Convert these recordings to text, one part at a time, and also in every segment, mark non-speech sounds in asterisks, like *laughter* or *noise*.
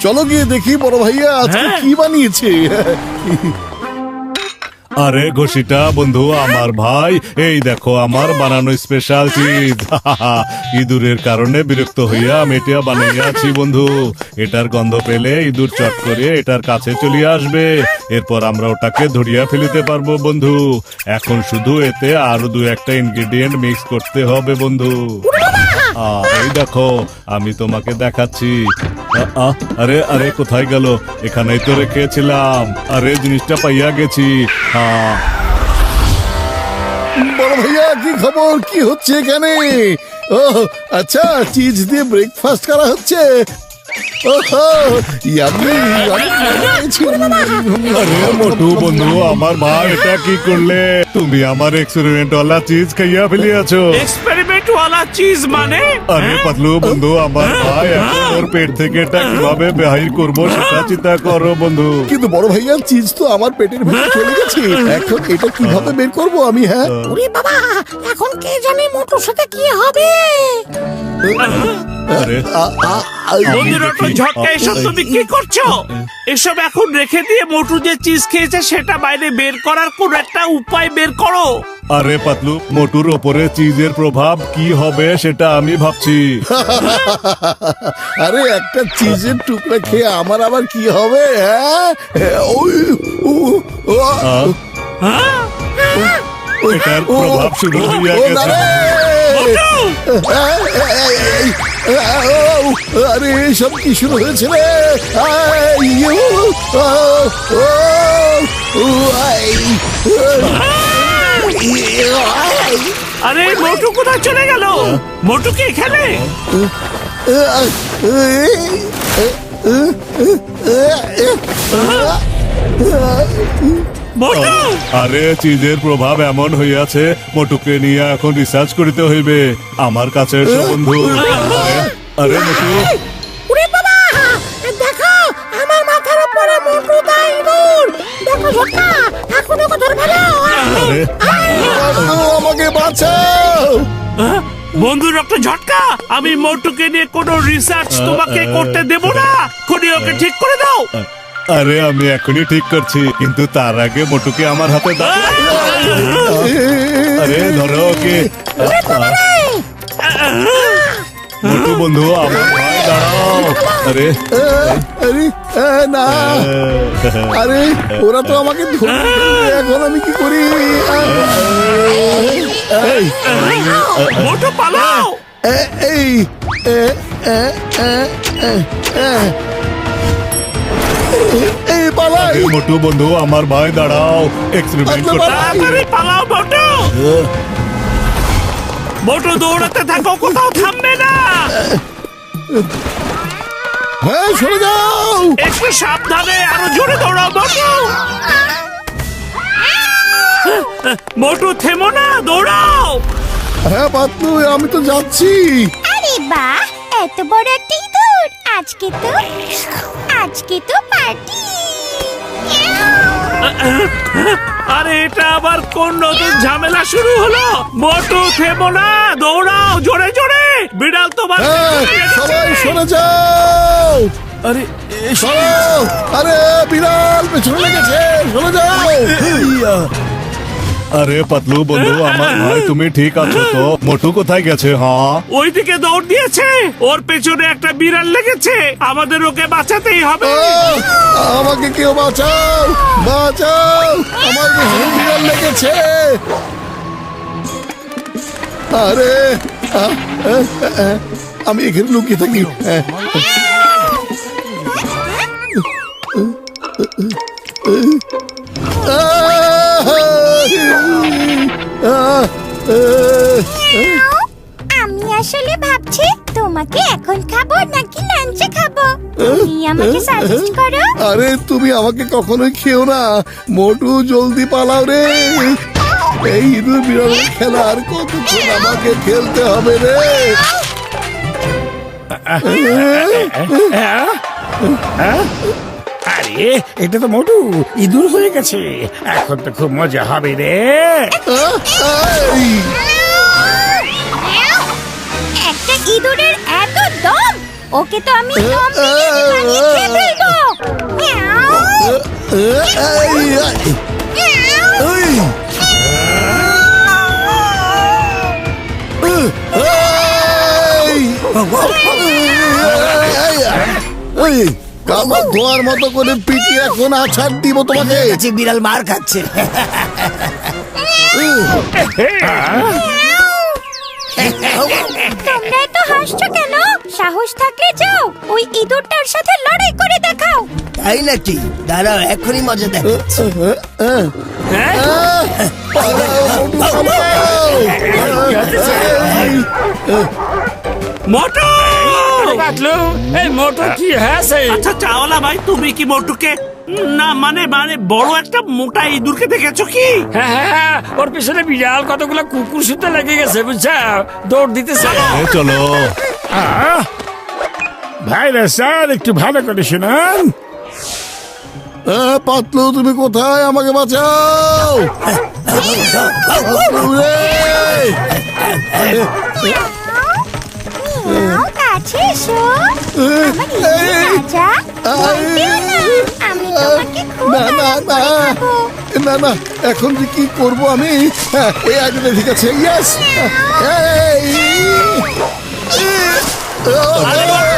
চলো গিয়ে দেখি বড় ভাইয়া আজকে হ্যাঁ। কি বানিয়েছে? আরে ঘষিটা বন্ধু আমার ভাই এই দেখো আমার বানানো স্পেশাল চিজ *laughs* ইঁদুরের কারণে বিরক্ত হইয়া আমি এটা বানাইয়াছি বন্ধু। এটার গন্ধ পেলে ইঁদুর চট করে এটার কাছে চলে আসবে। এরপর আমরা ওটাকে ধরিয়া ফেলিতে পারব বন্ধু। এখন শুধু এতে আরও দু একটা ইনগ্রেডিয়েন্ট মিক্স করতে হবে বন্ধু। এই দেখো আমি তোমাকে দেখাচ্ছি। আরে আরে কোথায় গেল? এখানেই তো রেখেছিলাম। আরে জিনিসটা পাইয়া গেছি। আহ, বড় ভাইয়া কি কি হচ্ছে এখানে? ও আচ্ছা চিজ দিয়ে ব্রেকফাস্ট করা হচ্ছে। আরে মোটু বন্ধু আমার মা এটা কি করলে? তুমি আমার এক্সপেরিমেন্ট ওয়ালা চিজ খাইয়া ফেলিয়াছো। এক্সপেরিমেন্ট ওয়ালা চিজ মানে? আরে পাতলু বন্ধু আমার ভাই এখন ওর পেট থেকে এটা কীভাবে বাহির করব সেটা চিন্তা করো বন্ধু। কিন্তু বড় ভাইয়া চিজ তো আমার পেটের ভেতরে চলে গেছে। এখন এটা কীভাবে বের করব আমি হ্যাঁ? ওরে বাবা এখন কে জানে মোটর সাথে কি হবে? আরে। আ- আ- আ- বন্ধুরা তো ঝটকা এসব তুমি কি করছ? এসব এখন রেখে দিয়ে মোটু যে চিজ খেয়েছে সেটা বাইরে বের করার কোন একটা উপায় বের করো। আরে পাতলু মোটুর ওপরে চিজের প্রভাব কি হবে সেটা আমি ভাবছি। *laughs* আরে একটা চিজের টুকরা খেয়ে আমার আবার কি হবে হ্যাঁ? ওই, হ্যাঁ? এটার প্রভাব শুরু ও, গেছে। দাঁড়ে! আরে সব কি শুরু হয়েছে রে আরে মোটু কোথায় চলে গেল মোটু কি এখানে মোটু! আরে চিজের প্রভাব এমন হইয়াছে মোটুকে নিয়ে এখন রিসার্চ করিতে হইবে। আমার কাছে এসো বন্ধু। আরে, মোটু! ওরে বাবা! দেখো আমার মাথার উপরে মোটু দা ইঁদুর দেখো ঝটকা এখন ওকে ধরে আরে। আমাকে বাঁচাও? বন্ধু ডক্টর ঝটকা! আমি মোটুকে নিয়ে কোনো রিসার্চ তোমাকে করতে দেব না। খুনি ওকে ঠিক করে দাও। আরে আমি এখনই ঠিক করছি কিন্তু তার আগে মোটুকে আমার হাতে দাও। আরে ধরো ওকে। মোটু বন্ধু আমার ভাই দাঁড়াও। আরে। আরে না। আরে ওরা তো আমাকে ধরে ফেলবে, এখন আমি কি করি? এই, মোটু পালাও। এ, এই এ, এ, এ, এ, এ। এই পালাই। মোটু বন্ধু আমার ভাই দাঁড়াও। এক্সপেরিমেন্ট করতে তাড়াতাড়ি পালাও মোটু। মোটু দৌড়াতে থাকো কোথাও থামবে না। হ্যাঁ সরে যাও। একটু সাবধানে আরও জোরে দৌড়াও মোটু। মোটু থেমো না দৌড়াও। হ্যাঁ পাতলু আমি তো যাচ্ছি। আরে বাহ এত বড় একটা ইঁদুর আজকে তো আজকে তো পার্টি আরে এটা আবার কোন নতুন ঝামেলা শুরু হলো? মোটু থেমো না দৌড়াও জোরে জোরে। বিড়াল তোমার হ্যাঁ। সবাই সরে যাও। আরে সরো। আরে বিড়াল পেছনে লেগেছে সরে যাও। আরে পাতলু বন্ধু আমার ভাই তুমি ঠিক আছো তো? মোটু কোথায় গেছে হ্যাঁ ওইদিকে দৌড় দিয়েছে। ওর পেছনে একটা বিড়াল লেগেছে। আমাদের ওকে বাঁচাতেই হবে। আমাকে কেউ বাঁচাও বাঁচাও আমার পেছনে বিড়াল লেগেছে। আরে আমি এখানে লুকিয়ে থাকি। হ্যাঁ। আহ! আমি আসলে ভাবছি তোমাকে এখন খাব নাকি লাঞ্চে খাব তুমি আমাকে সাজেস্ট করো আরে তুমি আমাকে কখনোই খেও না মোটু জলদি পালাও রে এই ইঁদুর বিড়ালের খেলা আর কতক্ষণ আমাকে খেলতে হবে রে আরে এটা তো মোটু ইঁদুর হয়ে গেছে এখন তো খুব মজা হবে রে একটা ইঁদুরের এত দম ওকে তো আমি দম দিয়ে বানিয়ে খেয়ে ফেলব মিয়াও, কাপড় ধোয়ার মতো করে পিটি এখন আছাড় দিব তোমাকে। কাছে বিড়াল মার খাচ্ছে। তোমরা এত হাসছো কেন? সাহস থাকলে যাও ওই ইঁদুরটার সাথে লড়াই করে দেখাও। তাই নাকি? দাঁড়াও এখনই মজা দেখাচ্ছি। মোটু পাতলু এই মোটর কি হয়েছে আচ্ছা চাওয়ালা ভাই তুমি কি মোটুকে না মানে মানে বড় একটা মোটা ইঁদুরকে দেখেছ কি হ্যাঁ হ্যাঁ হ্যাঁ, ওর পিছনে বিড়াল কতগুলো কুকুর সুতে লেগে গেছে বুঝছা দৌড় দিতেছে এ চলো ভাইরা স্যার একটু ভালো করে শুনুন পাতলু তুমি কোথায় আমাকে বাঁচাও রে! কাছে এসো। আমার ইঁদুর রাজা ভয় পেও না আমি তোমাকে খুব না না আদর না। করে খাব। না না এখন যে কি করব আমি? হ্যাঁ, এই আইডিয়া ঠিক আছে। ইয়েস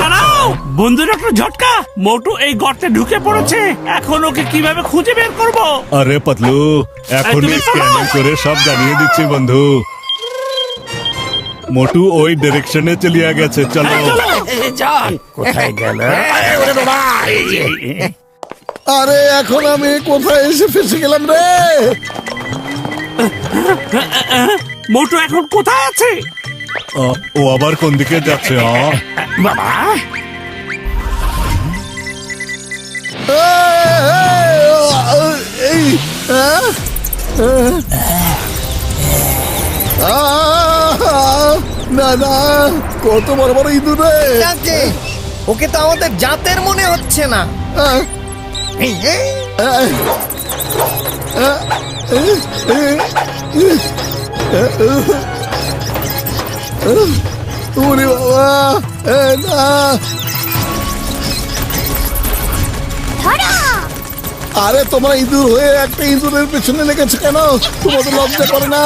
দাঁড়াও বন্ধুর একটা ঝটকা মোটু এই গর্তে ঢুকে পড়েছে। এখন ওকে কীভাবে খুঁজে বের করব? আরে পাতলু তুমি স্ক্যানিং করে সব জানিয়ে দিচ্ছি বন্ধু। মোটু ওই ডিরেকশনে চলিয়া গেছে চলো চল কোথায় গেল আরে এখন আমি কোথায় এসে ফেসে গেলাম রে মোটু এখন কোথায় আছে ও আবার কোন দিকে যাচ্ছে বাবা এই আহ, আহ, না না কত বড় বড় ইঁদুর রে। যাকে? ওকে তো আমাদের জাতের মনে হচ্ছে না। আহ, এই যে, আহ, আহ, ওরে বাবা এ, না। ধরো। আরে তোমার ইঁদুর হয়ে একটা ইঁদুরের পেছনে লেগেছে কেন? তোমাদের লজ্জা করে না?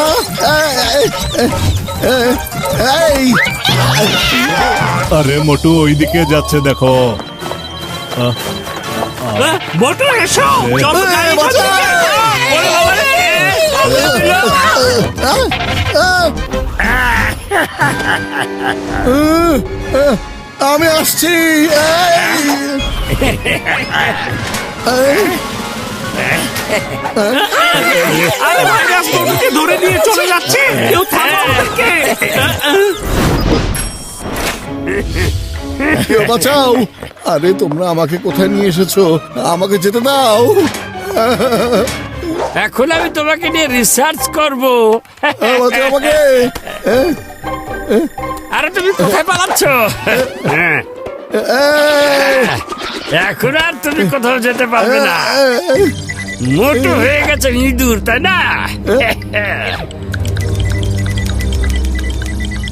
এই আরে মোটু ওই দিকে যাচ্ছে দেখো মোটু এসো চলো গাড়ি। আমি আসছি। *laughs* আরে ভাইরাস মোটুকে ধরে নিয়ে চলে যাচ্ছে কেউ থামো কেউ বাঁচাও। আরে তোমরা আমাকে কোথায় নিয়ে এসেছ? আমাকে যেতে দাও। এখন আমি তোমাকে নিয়ে রিসার্চ করব। আমাকে আরে তুমি কোথায় পালাচ্ছ? এখন আর তুমি কোথাও যেতে পারবে না। মোটু হয়ে গেছে ইঁদুর তাই না?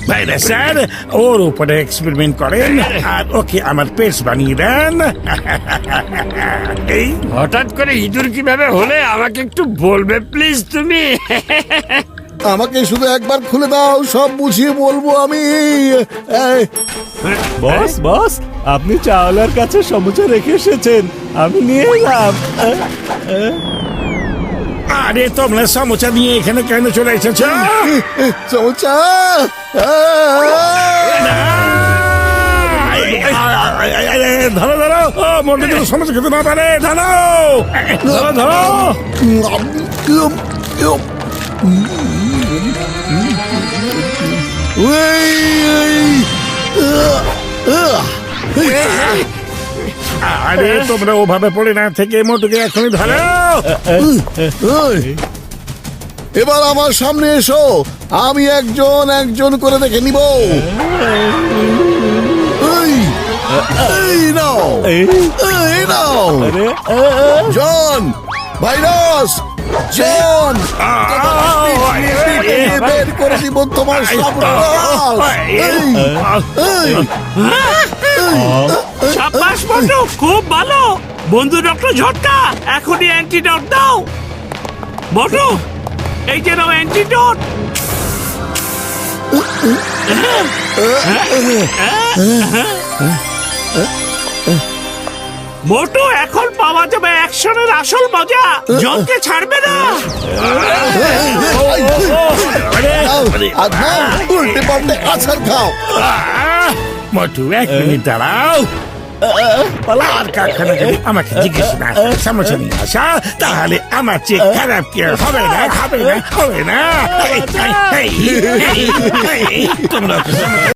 বাইরে স্যার ওর উপরে এক্সপেরিমেন্ট করেন। আর ওকে আমার পেটস বানিয়ে দেন। এই হঠাৎ করে ইঁদুর কীভাবে হলে আমাকে একটু বলবে প্লিজ তুমি? আমাকে শুধু একবার খুলে দাও সব বুঝিয়ে বলব আমি। বস বস আপনি চাওয়ালার কাছে সমুচা রেখে এসেছেন। আমি নিয়ে এলাম। আরে তোমরা সমোচা নিয়ে এখানে কেন চলে এসেছ? চমচা ধরো ধরো যেন সমোচা খেতে না পারে। ধরো ধরো ধরো। আরে তোমরা ওভাবে পড়ে না থেকে মোটুকে এখনই ধরো। এবার আমার সামনে এসো। আমি একজন একজন করে দেখে নিব। জন ভাইরাস। জন বের করে দিব তোমার সব খুব ভালো বন্ধু ডক্টর ঝটকা এখনই অ্যান্টিডোট দাও মোটু এই যে নাও অ্যান্টিডোট মোটু, এখন পাওয়া যাবে অ্যাকশনের আসল মজা। জলকে ছাড়বে না। মোটু, এক মিনিট দাঁড়াও। কারখানা যদি আমাকে জিজ্ঞেস না আসা, তাহলে আমার চেয়ে খারাপ হবে না হবে না হবে না। তোমরা